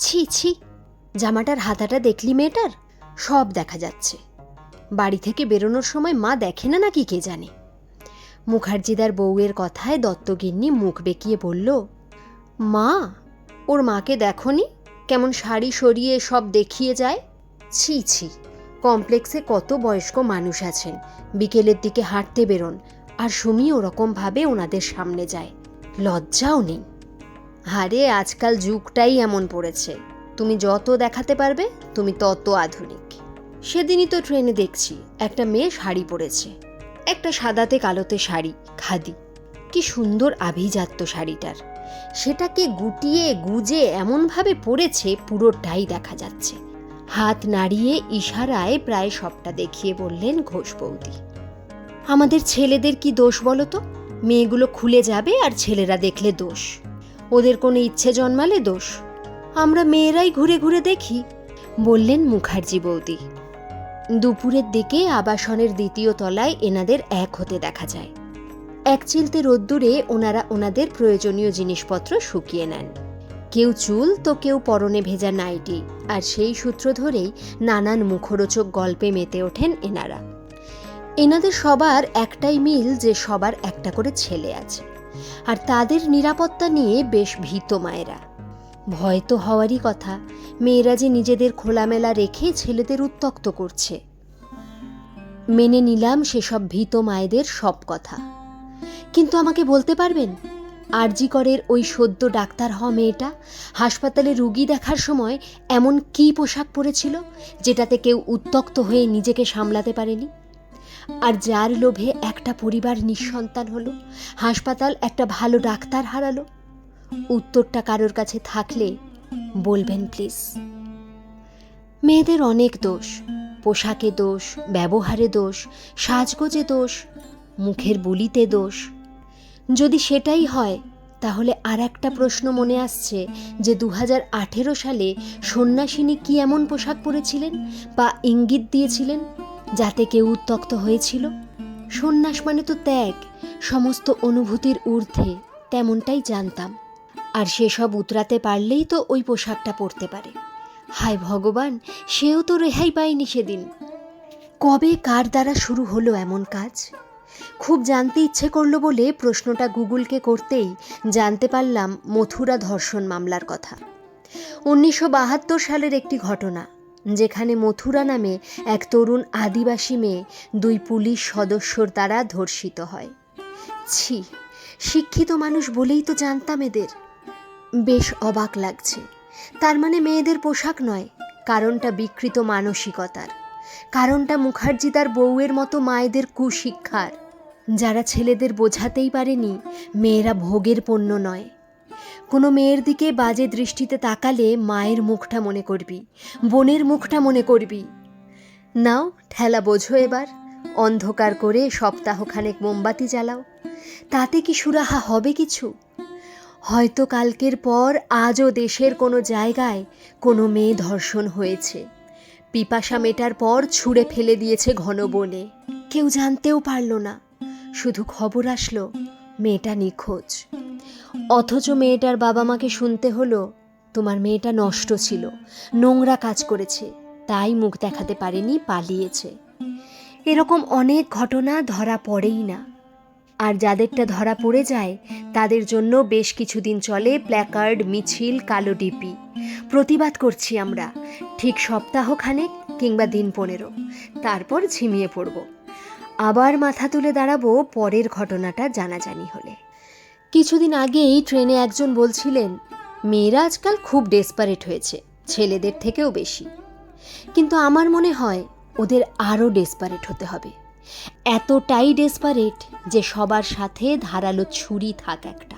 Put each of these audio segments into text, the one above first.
ছি ছি, জামাটার হাতাটা দেখলি মেয়েটার? সব দেখা যাচ্ছে। বাড়ি থেকে বেরোনোর সময় মা দেখে না নাকি কে জানে? মুখার্জিদার বউয়ের কথায় দত্তগিন্নি মুখ বেঁকিয়ে বলল, মা, ওর মাকে দেখনি? কেমন শাড়ি সরিয়ে সব দেখিয়ে যায়? ছি ছি, কমপ্লেক্সে কত বয়স্ক মানুষ আছেন। বিকেলের দিকে হাঁটতে বেরোন, আর সুমি ওরকমভাবে ওনাদের সামনে যায়। লজ্জাও নেই। হারে আজকাল যুগটাই এমন পড়েছে। তুমি যত দেখাতে পারবে, তুমি তত আধুনিক। সেদিনই তো ট্রেনে দেখছি, একটা মেয়ে শাড়ি পরেছে। একটা সাদাতে কালোতে শাড়ি, খাদি। কি সুন্দর আভিজাত্য শাড়িটার। সেটাকে গুটিয়ে, গুজে এমনভাবে পরেছে, পুরোটাই দেখা যাচ্ছে। হাত নাড়িয়ে ইশারায় প্রায় সবটা দেখিয়ে বললেন ঘোষ বৌদি আমাদের ছেলেদের কি দোষ বলো তো? মেয়েগুলো খুলে যাবে আর ছেলেরা দেখলে দোষ। ওদের কোনো ইচ্ছে জন্মালে দোষ? আমরা মেয়েরাই ঘুরে ঘুরে দেখি, বললেন মুখার্জি বৌদি। দুপুরের দিকে আবাসনের দ্বিতীয় তলায় এনাদের এক হতে দেখা যায়। এক চিলতে রোদ্দুরে ওনারা ওনাদের প্রয়োজনীয় জিনিসপত্র শুকিয়ে নেন। কেউ চুল তো কেউ পরনে ভেজা নাইটি, আর সেই সূত্র ধরেই নানান মুখরোচক গল্পে মেতে ওঠেন এনারা। এনাদের সবার একটাই মিল যে সবার একটা করে ছেলে আছে। আর তাদের নিরাপত্তা নিয়ে বেশ ভীত মায়েরা। ভয় তো হওয়ারই কথা, মেয়েরা যে নিজেদের খোলামেলা রেখে ছেলেদের উত্তক্ত করছে। মেনে নিলাম সেসব ভীত মায়েদের সব কথা। কিন্তু আমাকে বলতে পারবেন আরজিকরের ওই সদ্য ডাক্তার হওয়া মেয়েটা হাসপাতালে রুগী দেখার সময় এমন কী পোশাক পরেছিল, যেটাতে কেউ উত্তক্ত হয়ে নিজেকে সামলাতে পারেনি? আর যার লোভে একটা পরিবার নিঃসন্তান হলো, হাসপাতাল একটা ভালো ডাক্তার হারালো। উত্তরটা কারোর কাছে থাকলে বলবেন প্লিজ। মেয়েদের অনেক দোষ, পোশাকে দোষ, ব্যবহারে দোষ, সাজগোজে দোষ, মুখের বলিতে দোষ। যদি সেটাই হয়, তাহলে আর একটা প্রশ্ন মনে আসছে যে দু সালে সন্ন্যাসিনী কি এমন পোশাক পরেছিলেন বা ইঙ্গিত দিয়েছিলেন? যাতে কেউ উত্তক্ত হয়েছিল। সন্ন্যাস মানে তো ত্যাগ, সমস্ত অনুভূতির ঊর্ধ্বে, তেমনটাই জানতাম। আর সেসব উতরাতে পারলেই তো ওই পোশাকটা পরতে পারে। হায় ভগবান, সেও তো রেহাই পায়নি সেদিন। কবে কার দ্বারা শুরু হলো এমন কাজ? খুব জানতে ইচ্ছে করল বলে প্রশ্নটা গুগলকে করতেই জানতে পারলাম মথুরা ধর্ষণ মামলার কথা। উনিশশো বাহাত্তর সালের একটি ঘটনা। যেখানে মথুরা নামে এক তরুণ আদিবাসী মেয়ে দুই পুলিশ সদস্যর দ্বারা ধর্ষিত হয়। ছি, শিক্ষিত মানুষ বলেই তো জানতাম এদের। বেশ অবাক লাগছে। তার মানে মেয়েদের পোশাক নয়, কারণটা বিকৃত মানসিকতার। কারণটা মুখার্জি তার বউয়ের মতো মায়েদের কুশিক্ষার। যারা ছেলেদের বোঝাতেই পারেনি, মেয়েরা ভোগের পণ্য নয়। কোনো মেয়ের দিকে বাজে দৃষ্টিতে তাকালে মায়ের মুখটা মনে করবি, বোনের মুখটা মনে করবি। নাও, ঠেলা বোঝো এবার, অন্ধকার করে সপ্তাহখানেক মোমবাতি জ্বালাও। তাতে কি সুরাহা হবে কিছু? হয়তো কালকের পর আজও দেশের কোনো জায়গায় কোনো মেয়ে ধর্ষণ হয়েছে। পিপাসা মেটার পর ছুঁড়ে ফেলে দিয়েছে ঘন বনে। কেউ জানতেও পারল না। শুধু খবর আসলো, মেয়েটা নিখোঁজ। অথচ মেয়েটার বাবা মাকে শুনতে হলো তোমার মেয়েটা নষ্ট ছিল, নোংরা কাজ করেছে, তাই মুখ দেখাতে পারেনি, পালিয়েছে। এরকম অনেক ঘটনা ধরা পড়েই না। আর যাদেরটা ধরা পড়ে যায়, তাদের জন্য বেশ কিছুদিন চলে প্ল্যাকার্ড, মিছিল, কালো ডিপি। প্রতিবাদ করছি আমরা, ঠিক সপ্তাহখানেক কিংবা দিন পনেরো, তারপর ঝিমিয়ে পড়ব। আবার মাথা তুলে দাঁড়াবো পরের ঘটনাটা জানাজানি হলে। কিছুদিন আগেই ট্রেনে একজন বলছিলেন, মেয়েরা আজকাল খুব ডেসপারেট হয়েছে, ছেলেদের থেকেও বেশি। কিন্তু আমার মনে হয় ওদের আরও ডেসপারেট হতে হবে। এতটাই ডেসপারেট যে সবার সাথে ধারালো ছুরি থাক একটা।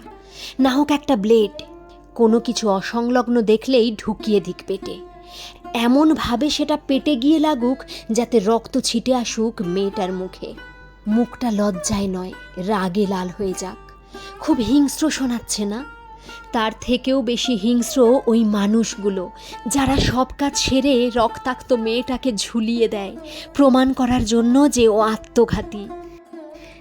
না হোক একটা ব্লেড কোনো কিছু অসংলগ্ন দেখলেই ঢুকিয়ে দিক পেটে। এমনভাবে সেটা পেটে গিয়ে লাগুক যাতে রক্ত ছিটে আসুক মেয়েটার মুখে। মুখটা লজ্জায় নয়, রাগে লাল হয়ে যাক। খুব হিংস্র শোনাচ্ছে না? তার থেকেও বেশি হিংস্র ওই মানুষগুলো, যারা সব কাজ সেরে রক্তাক্ত মেয়েটাকে ঝুলিয়ে দেয়, প্রমাণ করার জন্য যে ও আত্মঘাতী।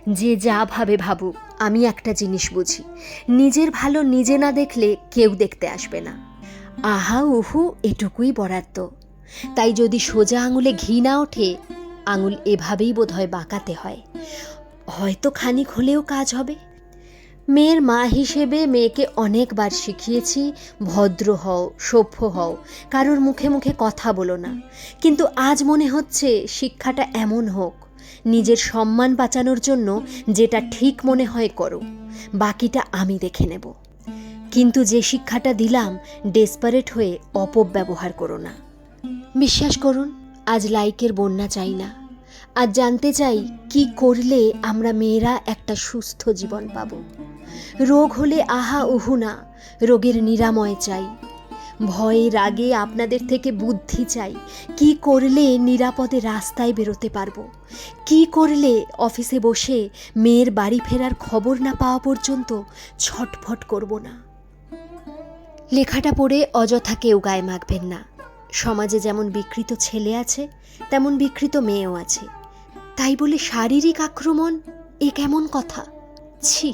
যে যা ভাবে ভাবুক, আমি একটা জিনিস বুঝি, নিজের ভালো নিজে না দেখলে কেউ দেখতে আসবে না। আহা, উহু, এটুকুই বরাদ্দ। তাই যদি সোজা আঙুলে ঘি না ওঠে, আঙুল এভাবেই বোধহয় বাঁকাতে হয়। হয়তো খানিক হলেও কাজ হবে। মেয়ের মা হিসেবে মেয়েকে অনেকবার শিখিয়েছি, ভদ্র হও, সভ্য হও, কারোর মুখে মুখে কথা বলো না। কিন্তু আজ মনে হচ্ছে শিক্ষাটা এমন হোক, নিজের সম্মান বাঁচানোর জন্য যেটা ঠিক মনে হয় করো, বাকিটা আমি দেখে নেব। কিন্তু যে শিক্ষাটা দিলাম, ডেসপারেট হয়ে অপব্যবহার করো না। বিশ্বাস করুন, আজ লাইকের বন্যা চাই না। আর জানতে চাই কি করলে আমরা মেয়েরা একটা সুস্থ জীবন পাব। রোগ হলে আহা উহু না, রোগের নিরাময় চাই। ভয়ে রাগে আপনাদের থেকে বুদ্ধি চাই, কি করলে নিরাপদে রাস্তায় বেরোতে পারব? কি করলে অফিসে বসে মেয়ের বাড়ি ফেরার খবর না পাওয়া পর্যন্ত ছটফট করব না? লেখাটা পড়ে অযথা কেউ গায়ে মাখবেন না। সমাজে যেমন বিকৃত ছেলে আছে, তেমন বিকৃত মেয়েও আছে। তাই বলে শারীরিক আক্রমণ, এ কেমন কথা? ছি!